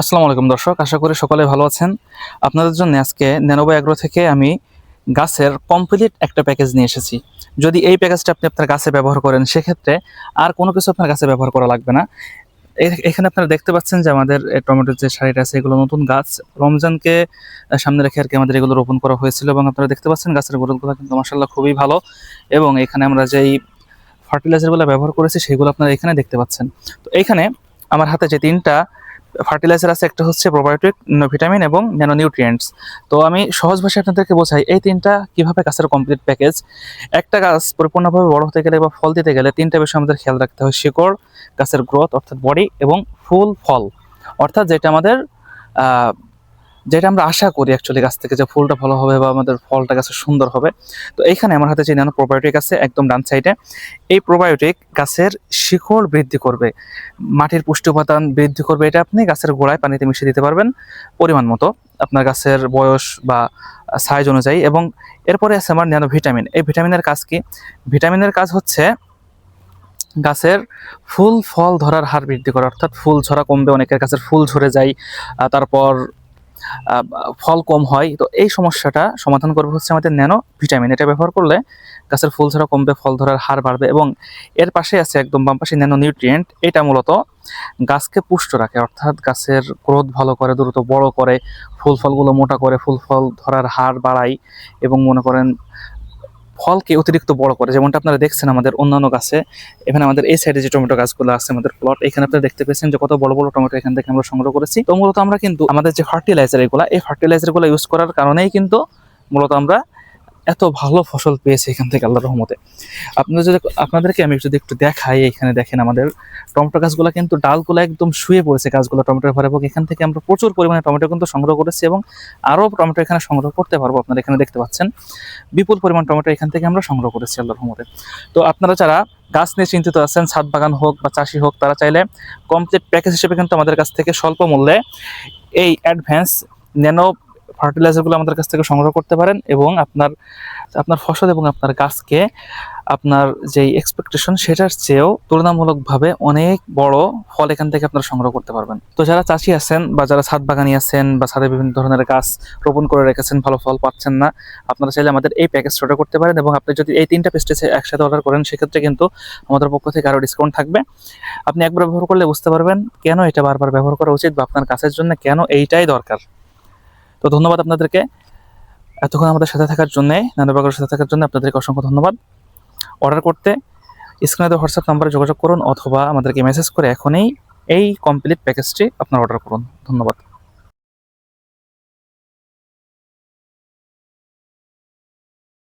আসসালামু আলাইকুম দর্শক, আশা করি সকলে ভালো আছেন। আপনাদের জন্য আজকে ন্যানোবা অ্যাগ্রো থেকে আমি গাছের কমপ্লিট একটা প্যাকেজ নিয়ে এসেছি। যদি এই প্যাকেজটা আপনি আপনার গাছে ব্যবহার করেন, সেক্ষেত্রে আর কোনো কিছু আপনার গাছে ব্যবহার করা লাগবে না। এখানে আপনারা দেখতে পাচ্ছেন যে আমাদের টমেটোর যে শাড়িটা আছে, এগুলো নতুন গাছ। রমজানকে সামনে রেখে আর কি আমাদের এগুলো রোপণ করা হয়েছিল এবং আপনারা দেখতে পাচ্ছেন গাছের গ্রোথগুলো কিন্তু মাসাল্লাহ খুবই ভালো। এবং এখানে আমরা যেই ফার্টিলাইজারগুলো ব্যবহার করেছি, সেগুলো আপনারা এখানে দেখতে পাচ্ছেন। তো এইখানে আমার হাতে যে তিনটা ফার্টিলাইজার আছে, একটা হচ্ছে প্রোবায়োটিক ভিটামিন এবং ন্যানো নিউট্রিয়েন্টস তো আমি সহজ ভাষায় আপনাদেরকে বোঝাই, এই তিনটা কীভাবে গাছের কমপ্লিট প্যাকেজ একটা গাছ পরিপূর্ণভাবে বড় হতে গেলে বা ফল দিতে গেলে তিনটা বিষয় আমাদের খেয়াল রাখতে হয়, শিকড়, গাছের গ্রোথ অর্থাৎ বডি এবং ফুল, ফল। অর্থাৎ যেটা আমাদের যেটা আমরা আশা করি অ্যাকচুয়ালি গাছ থেকে যে ফুলটা ভালো হবে বা আমাদের ফলটা গাছে সুন্দর হবে। তো এইখানে আমার হাতে যে ন্যানো প্রোবায়োটিক আছে একদম ডান সাইডে এই প্রোবায়োটিক গাছের শিকড় বৃদ্ধি করবে। মাটির পুষ্টি উপাদান বৃদ্ধি করবে এটা আপনি গাছের গোড়ায় পানিতে মিশিয়ে দিতে পারবেন পরিমাণ মতো আপনার গাছের বয়স বা সাইজ অনুযায়ী এবং এরপরে আছে আমার ন্যানো ভিটামিন এই ভিটামিনের কাজ কি? ভিটামিনের কাজ হচ্ছে গাছের ফুল ফল ধরার হার বৃদ্ধি করা। অর্থাৎ ফুল ঝরা কমবে, অনেকের গাছের ফুল ঝরে যায় তারপর ফল কম হয়, তো এই সমস্যাটা সমাধান করবে হচ্ছে আমাদের ন্যানো ভিটামিন। এটা ব্যবহার করলে গাছের ফুল ধরা কমবে, ফল ধরার হার বাড়বে এবং এর পাশে আছে একদম বাম পাশে ন্যানো নিউট্রিয়েন্ট। এটা মূলত গাছকে পুষ্ট রাখে, অর্থাৎ গাছের গ্রোথ ভালো করে, দ্রুত বড় করে, ফুল ফলগুলো মোটা করে, ফুল ফল ধরার হার বাড়ায় এবং মনে করেন ফলকে অতিরিক্ত বড় করে, যেমনটা আপনারা দেখছেন আমাদের অন্যান্য গাছে, এখানে আমাদের এই সাইডে যে টমেটো গাছগুলো আছে, আমাদের প্লট এখানে আপনারা দেখতে পেয়েছেন যে কত বড় বড় টমেটো এখান থেকে আমরা সংগ্রহ করেছি। তো মূলত আমরা কিন্তু আমাদের যে ফার্টিলাইজার এগুলো, এই ফার্টিলাইজারগুলো ইউজ করার কারণেই কিন্তু মূলত আমরা এত ভালো ফসল পেয়েছে এখান থেকে আল্লাহ রহমতে। আপনাদের যদি আপনাদেরকে আমি যদি একটু দেখাই, এখানে দেখেন আমাদের টমেটো গাছগুলো কিন্তু ডালগুলো একদম শুয়ে পড়েছে, গাছগুলো টমেটোর ভরে। এবং এখান থেকে আমরা প্রচুর পরিমাণে টমেটো কিন্তু সংগ্রহ করেছি এবং আরও টমেটো এখানে সংগ্রহ করতে পারব। আপনারা এখানে দেখতে পাচ্ছেন, বিপুল পরিমাণ টমেটো এখান থেকে আমরা সংগ্রহ করেছি আল্লাহর রহমতে। তো আপনারা যারা গাছ নিয়ে চিন্তিত আছেন, ছাদ বাগান হোক বা চাষি হোক, তারা চাইলে কমপ্লিট প্যাকেজ হিসেবে কিন্তু আমাদের কাছ থেকে স্বল্প মূল্যে এই অ্যাডভান্স ন্যানো ফার্টিলাইজারগুলো আমাদের কাছ থেকে সংগ্রহ করতে পারেন এবং আপনার আপনার ফসল এবং আপনার গাছকে আপনার যেই এক্সপেকটেশন সেটার চেয়েও তুলনামূলকভাবে অনেক বড় ফল এখান থেকে আপনারা সংগ্রহ করতে পারবেন। তো যারা চাষি আছেন বা যারা ছাদ বাগানি আছেন বা ছাদে বিভিন্ন ধরনের গাছ রোপণ করে রেখেছেন, ভালো ফল পাচ্ছেন না, আপনারা চাইলে আমাদের এই প্যাকেজটা অর্ডার করতে পারেন এবং আপনি যদি এই তিনটা পেস্টেজ একসাথে অর্ডার করেন, সেক্ষেত্রে কিন্তু আমাদের পক্ষ থেকে আরও ডিসকাউন্ট থাকবে। আপনি একবার ব্যবহার করলে বুঝতে পারবেন কেন এটা বারবার ব্যবহার করা উচিত বা আপনার গাছের জন্য কেন এইটাই দরকার। তো ধন্যবাদ আপনাদেরকে এতক্ষণ আমাদের সাথে থাকার জন্য নানুবাগের সাথে থাকার জন্য আপনাদেরকে অসংখ্য ধন্যবাদ। অর্ডার করতে স্ক্রিনে দেওয়া হোয়াটসঅ্যাপ নাম্বারে যোগাযোগ করুন অথবা আমাদেরকে মেসেজ করে এখনই এই কমপ্লিট প্যাকেজটি আপনারা অর্ডার করুন। ধন্যবাদ।